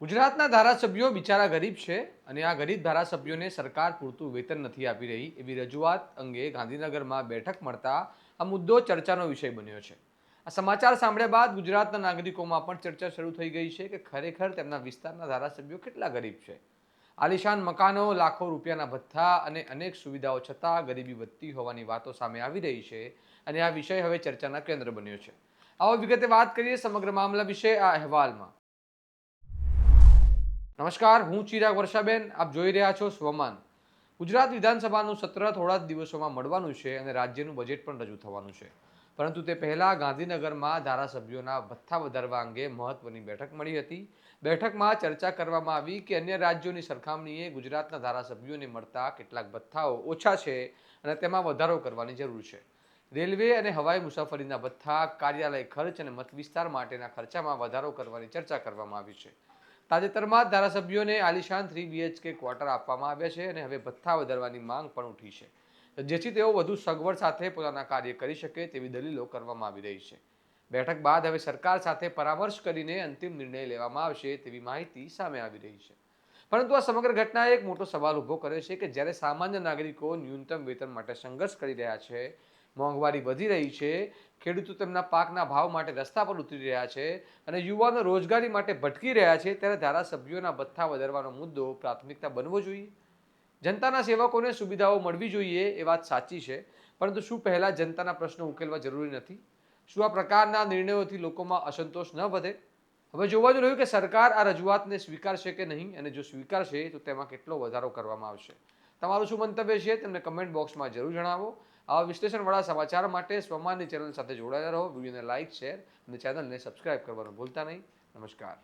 ગુજરાતના ધારાસભ્યો બિચારા ગરીબ છે અને આ ગરીબ ધારાસભ્યોને સરકાર પૂરતું વેતન નથી આપી રહી એવી રજૂઆત અંગે ગાંધીનગરમાં બેઠક મળતા આ મુદ્દો ચર્ચાનો વિષય બન્યો છે. આ સમાચાર સાંભળ્યા બાદ ગુજરાતના નાગરિકોમાં પણ ચર્ચા શરૂ થઈ ગઈ છે કે ખરેખર તેમના વિસ્તારના ધારાસભ્યો કેટલા ગરીબ છે. આલિશાન મકાનો, લાખો રૂપિયાના ભથ્થા અને અનેક સુવિધાઓ છતાં ગરીબી વધતી હોવાની વાતો સામે આવી રહી છે અને આ વિષય હવે ચર્ચાના કેન્દ્ર બન્યો છે. આવો વિગતે વાત કરીએ સમગ્ર મામલા વિશે આ અહેવાલમાં. નમસ્કાર, હું ચિરાગ વર્ષાબેન, આપ જોઈ રહ્યા છો સ્વમાન. ગુજરાત વિધાનસભાનું સત્ર થોડા જ દિવસોમાં મળવાનું છે અને રાજ્યનું બજેટ પણ રજૂ થવાનું છે. પરંતુ તે પહેલાં ગાંધીનગરમાં ધારાસભ્યોના ભથ્થા વધારવા અંગે મહત્વની બેઠક મળી હતી. બેઠકમાં ચર્ચા કરવામાં આવી કે અન્ય રાજ્યોની સરખામણીએ ગુજરાતના ધારાસભ્યોને મળતા કેટલાક ભથ્થાઓ ઓછા છે અને તેમાં વધારો કરવાની જરૂર છે. રેલવે અને હવાઈ મુસાફરીના ભથ્થા, કાર્યાલય ખર્ચ અને મત વિસ્તાર માટેના ખર્ચામાં વધારો કરવાની ચર્ચા કરવામાં આવી છે. તાજેતરમાં ધારાસભ્યોને આલિશાન થ્રી બીએચકે ક્વાર્ટર આપવામાં આવ્યા છે અને હવે ભથ્થા વધારવાની માંગ પણ ઉઠી છે. જેથી તેઓ વધુ સગવડ સાથે પોતાના કાર્ય કરી શકે તેવી દલીલો કરવામાં આવી રહી છે. બેઠક બાદ હવે સરકાર સાથે પરામર્શ કરીને અંતિમ નિર્ણય લેવામાં આવશે તેવી માહિતી સામે આવી રહી છે. પરંતુ આ સમગ્ર ઘટનાએ એક મોટો સવાલ ઊભો કર્યો છે કે જ્યારે સામાન્ય નાગરિકો ન્યૂનતમ વેતન માટે સંઘર્ષ કરી રહ્યા છે, મોંઘવારી વધી રહી છે, ખેડૂતો તેમના પાકના ભાવ માટે રસ્તા પર ઉતરી રહ્યા છે અને યુવાનો રોજગારી માટે ભટકી રહ્યા છે, ત્યારે ધારાસભ્યોના ભથ્થા વધારવાનો મુદ્દો પ્રાથમિકતા બનવો જોઈએ. જનતાના સેવકોને સુવિધાઓ મળવી જોઈએ એ વાત સાચી છે, પરંતુ શું પહેલાં જનતાના પ્રશ્નો ઉકેલવા જરૂરી નથી? શું આ પ્રકારના નિર્ણયોથી લોકોમાં અસંતોષ ન વધે? હવે જોવાનું રહ્યું કે સરકાર આ રજૂઆતને સ્વીકારશે કે નહીં અને જો સ્વીકારશે તો તેમાં કેટલો વધારો કરવામાં આવશે? તમારું શું મંતવ્ય છે? તેમને કમેન્ટ બોક્સમાં જરૂર જણાવો. આવા વિશ્લેષણવાળા સમાચાર માટે સ્વમાનની ચેનલ સાથે જોડાયેલા રહો. વિડીયોને લાઇક શેર અને ચેનલને સબસ્ક્રાઇબ કરવાનું ભૂલતા નહીં. નમસ્કાર.